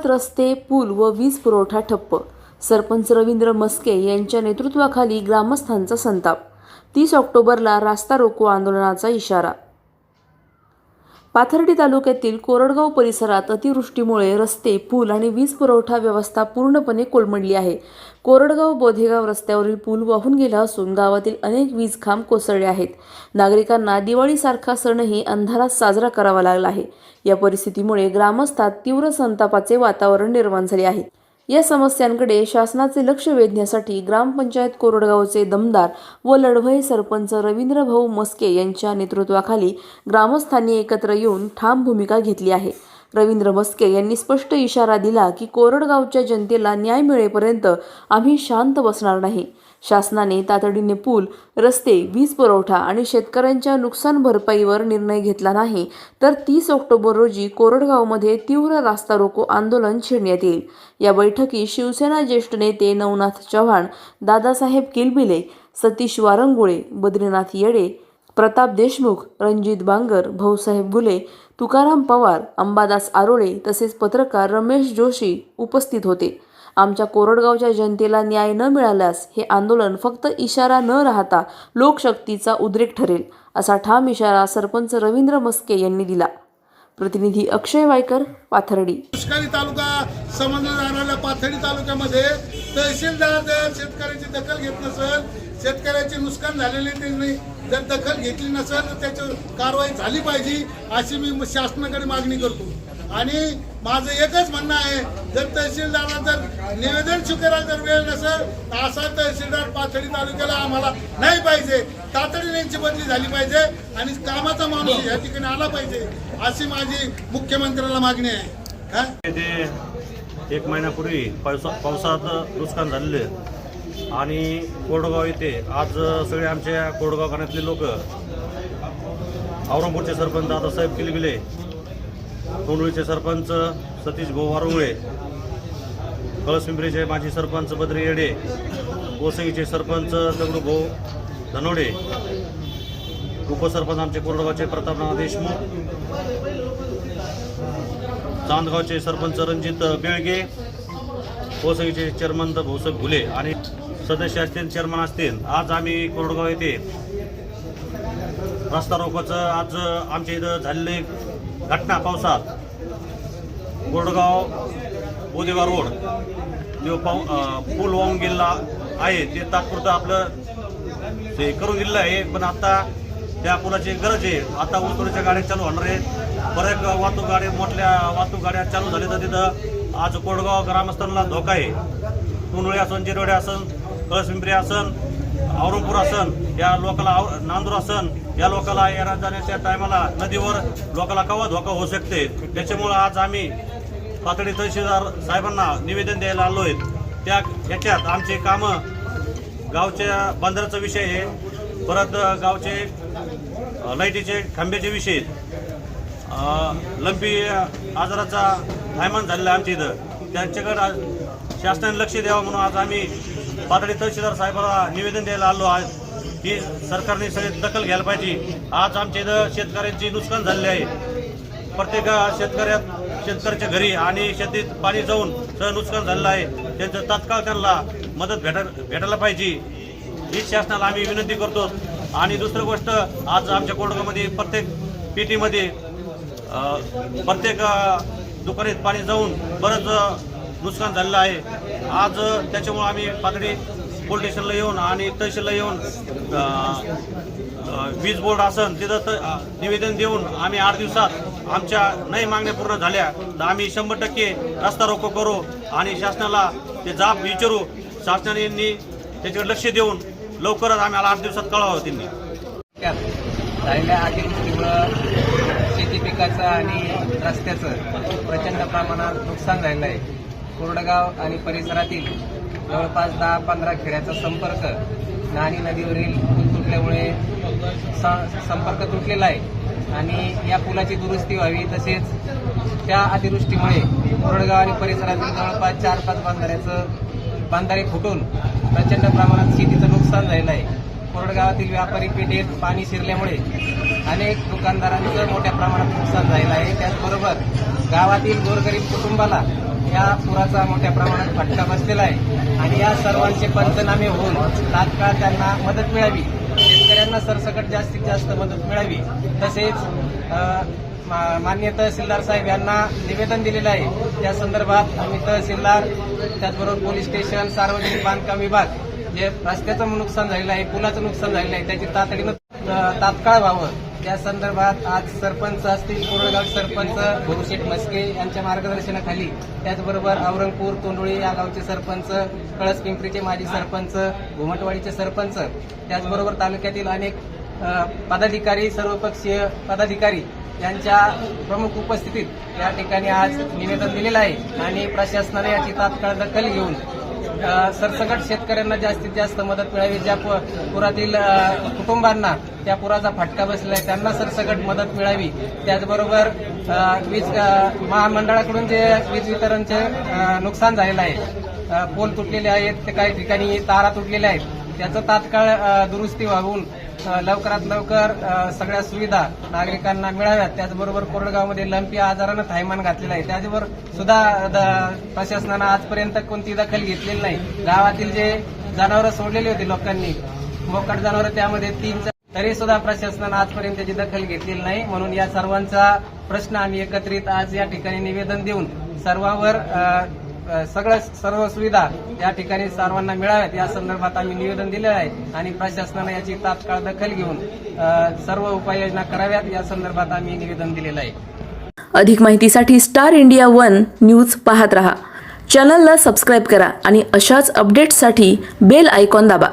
गावात रस्ते पूल व वीज पुरवठा ठप्प. सरपंच रवींद्र मस्के यांच्या नेतृत्वाखाली ग्रामस्थांचा संताप. तीस ऑक्टोबरला रास्ता रोको आंदोलनाचा इशारा पाथर्डी तालुक्यातील कोरडगाव परिसरात अतिवृष्टीमुळे रस्ते पूल आणि वीज पुरवठा व्यवस्था पूर्णपणे कोलमडली आहे. कोरडगाव बोधेगाव रस्त्यावरील पूल वाहून गेला असून गावातील अनेक वीज खांब कोसळले आहेत. नागरिकांना दिवाळीसारखा सणही अंधारात साजरा करावा लागला आहे. या परिस्थितीमुळे ग्रामस्थात तीव्र संतापाचे वातावरण निर्माण झाले आहे. या समस्यांकडे शासनाचे लक्ष वेधण्यासाठी ग्रामपंचायत कोरडगावचे दमदार व लढवई सरपंच रवींद्रभाऊ मस्के यांच्या नेतृत्वाखाली ग्रामस्थांनी एकत्र येऊन ठाम भूमिका घेतली आहे. रवींद्र मस्के यांनी स्पष्ट इशारा दिला की कोरडगावच्या जनतेला न्याय मिळेपर्यंत आम्ही शांत बसणार नाही. शासनाने तातडीने पूल रस्ते वीज पुरवठा आणि शेतकऱ्यांच्या नुकसान भरपाईवर निर्णय घेतला नाही तर तीस ऑक्टोबर रोजी कोरडगावमध्ये तीव्र रास्ता रोको आंदोलन छेडण्यात येईल. या बैठकीत शिवसेना ज्येष्ठ नेते नवनाथ चव्हाण दादासाहेब किलबिले सतीश वारंगुळे बद्रीनाथ येडे प्रताप देशमुख रणजित बांगर भाऊसाहेब गुले तुकाराम पवार अंबादास आरोळे तसेच पत्रकार रमेश जोशी उपस्थित होते. आमच्या कोरडगावच्या जनतेला न्याय न मिळाल्यास हे आंदोलन फक्त इशारा न राहता लोकशक्तीचा उद्रेक ठरेल असा ठाम इशारा सरपंच रवींद्र मस्के यांनी दिला. प्रतिनिधी अक्षय वायकर पाथर्डी. दुष्काळी तालुका समजला जाणाऱ्या पाथर्डी तालुक्यामध्ये तहसीलदार शेतकऱ्याची दखल घेत नसेल शेतकऱ्याचे नुकसान झालेले त्यांनी जर दखल घेतली नसेल तर त्याची कारवाई झाली पाहिजे अशी मी शासनाकडे मागणी करतो. आणि माझं एकच म्हणणं आहे जर तहसीलदाराला जर निवेदन स्वीकारायला जर वेळ नसेल तर असा तहसीलदार पाथर्डी तालुक्याला आम्हाला नाही पाहिजे. तातडीने यांची बदली झाली पाहिजे आणि कामाचा माणूस या ठिकाणी आला पाहिजे अशी माझी मुख्यमंत्र्याला मागणी आहे. एक महिन्यापूर्वी पावसा पावसात नुकसान झालेलं. आणि कोरडगाव येथे आज सगळे आमच्या कोरडगाव गाण्यातले लोक औरंगपूरचे सरपंच दादासाहेब किलबिले तोंडुळीचे सरपंच सतीश भाऊ वारुंगळे कळसपिंपरीचे माजी सरपंच बद्री येडे गोसईचे सरपंच दगडू भाऊ धनोडे उपसरपंच आमचे कोरडगावचे प्रतापराव देशमुख चांदगावचे सरपंच रणजित बेळगे कोसईचे चेअरमन भाऊसाहेब घुले आणि सदस्य असतील चेअरमन असतील. आज आम्ही कोरडगाव येथे रस्ता रोकोचं आज आमच्या इथं झालेली घटना पावसात कोरडगाव बोदेगाव रोड जो पाऊ पूल वाहून गेलेला आहे ते तात्पुरतं आपलं ते करून दिलेलं आहे. पण आता त्या पुलाची गरज आहे. आता उतरूच्या गाड्या चालू होणार आहेत. बऱ्याच वाहतूक गाड्या मोठल्या वाहतूक गाड्या चालू झाल्या तर तिथं आज कोडगाव ग्रामस्थांना धोका आहे. कुंडळे असन जिरवडे असन कळसपिंपरी असन औरंगपूर असन या लोकाला नांदूर असन या लोकाला येणार जाण्याच्या टायमाला नदीवर लोकाला केव्हा धोका होऊ शकते? त्याच्यामुळं आज आम्ही पातळी तहसीलदार साहेबांना निवेदन द्यायला आलो आहेत त्या याच्यात आमचे कामं गावच्या बंदराचा विषय आहे. परत गावचे लाईटीचे खांब्याचे विषय लंपी आजाराचा थायमान झालेलं आहे आमच्या इथं. त्यांच्याकडे शासनाने लक्ष द्यावं म्हणून आज आम्ही पातळी तहसीलदार साहेबाला निवेदन द्यायला आलो आज की सरकारने सगळी दखल घ्यायला पाहिजे. आज आमच्या इथं शेतकऱ्यांची नुकसान झालेले आहे. प्रत्येक शेतकऱ्यात शेतकऱ्याच्या घरी आणि शेतीत पाणी जाऊन सगळं नुकसान झालेलं आहे. त्यांचं तात्काळ त्यांना मदत भेटा भेटायला पाहिजे. हीच शासनाला आम्ही विनंती करतो. आणि दुसरं गोष्ट आज आमच्या कोडगावमध्ये प्रत्येक पेटीमध्ये प्रत्येक दुकानात पाणी जाऊन बरंच नुकसान झालेलं आहे. आज त्याच्यामुळं आम्ही पातळी पोलीस स्टेशनला येऊन आणि तहसीलला येऊन वीज बोर्ड असन तिथं निवेदन देऊन आम्ही आठ दिवसात आमच्या नाही मागण्या पूर्ण झाल्या. तर आम्ही शंभर टक्के रस्ता रोको करू आणि शासनाला ते जाब विचारू. शासनाने त्याच्याकडे लक्ष देऊन लवकरच आम्हाला आठ दिवसात कळावं त्यांनी. राहिल्या पिकाचं आणि रस्त्याचं प्रचंड प्रमाणात नुकसान झालेलं आहे. कोरडगाव आणि परिसरातील जवळपास दहा पंधरा खेड्याचा संपर्क नाणी नदीवरील पूल तुटल्यामुळे स- संपर्क तुटलेला आहे. आणि या पुलाची दुरुस्ती व्हावी तसेच त्या अतिवृष्टीमुळे कोरडगाव आणि परिसरातील जवळपास चार पाच बांधाऱ्याचं बांधारे फुटून प्रचंड प्रमाणात शेतीचं नुकसान झालेलं आहे. कोरडगावातील व्यापारी पेठेत पाणी शिरल्यामुळे अनेक दुकानदारांचं मोठ्या प्रमाणात नुकसान झालेलं आहे. त्याचबरोबर गावातील गोरगरीब कुटुंबाला या पुराचा मोठ्या प्रमाणात फटका बसलेला आहे. आणि या सर्वांचे पंचनामे होऊन तात्काळ त्यांना मदत मिळावी. शेतकऱ्यांना सरसकट जास्तीत जास्त मदत मिळावी. तसेच मान्य मा- तहसीलदार साहेब यांना निवेदन दिलेलं आहे. त्या संदर्भात आम्ही तहसीलदार त्याचबरोबर पोलीस स्टेशन सार्वजनिक बांधकाम विभाग जे रस्त्याचं नुकसान झालेलं आहे पुलाचं नुकसान झालेलं आहे त्याची तातडीनं तात्काळ व्हावं. त्या संदर्भात आज सरपंच असतील कोरडगाव सरपंच गुरुशेठ मस्के यांच्या मार्गदर्शनाखाली त्याचबरोबर औरंगपूर तोंडोळी या गावचे सरपंच कळस पिंपरीचे माजी सरपंच घुमटवाडीचे सरपंच त्याचबरोबर तालुक्यातील अनेक पदाधिकारी सर्वपक्षीय पदाधिकारी यांच्या प्रमुख उपस्थितीत या ठिकाणी आज निवेदन दिलेलं आहे आणि प्रशासनाने याची तात्काळ दखल घेऊन सरसकट शेतकऱ्यांना जास्तीत जास्त मदत मिळावी. ज्या पुरातील कुटुंबांना त्या पुराचा फटका बसला आहे त्यांना सरसकट मदत मिळावी. त्याचबरोबर वीज महामंडळाकडून जे वीज वितरणचे नुकसान झालेलं आहे पोल तुटलेले आहेत ते काही ठिकाणी तारा तुटलेल्या आहेत. त्याचं तात्काळ दुरुस्ती व्हावून लवकरात लवकर सगळ्या सुविधा नागरिकांना मिळाव्यात. त्याचबरोबर कोरडगावमध्ये लंपी आजारानं थायमान घातलेला आहे. त्याचबरोबर सुद्धा द- प्रशासनानं आजपर्यंत कोणती दखल घेतलेली नाही. गावातील जे जनावरं सोडलेली होती लोकांनी मोकट जनावरं त्यामध्ये तीन तरी सुद्धा प्रशासनानं आजपर्यंत त्याची दखल घेतलेली नाही. म्हणून या सर्वांचा प्रश्न आम्ही एकत्रित आज या ठिकाणी निवेदन देऊन सर्वांवर सगळ्या सर्व सुविधा या ठिकाणी सर्वांना मिळाव्यात. या संदर्भात आम्ही निवेदन दिलेलं आहे आणि प्रशासनानं याची तात्काळ दखल घेऊन सर्व उपाययोजना कराव्यात. या संदर्भात आम्ही निवेदन दिलेलं आहे. अधिक माहितीसाठी स्टार इंडिया वन न्यूज पाहत रहा. चॅनलला सबस्क्राईब करा आणि अशाच अपडेट्ससाठी बेल आयकॉन दाबा.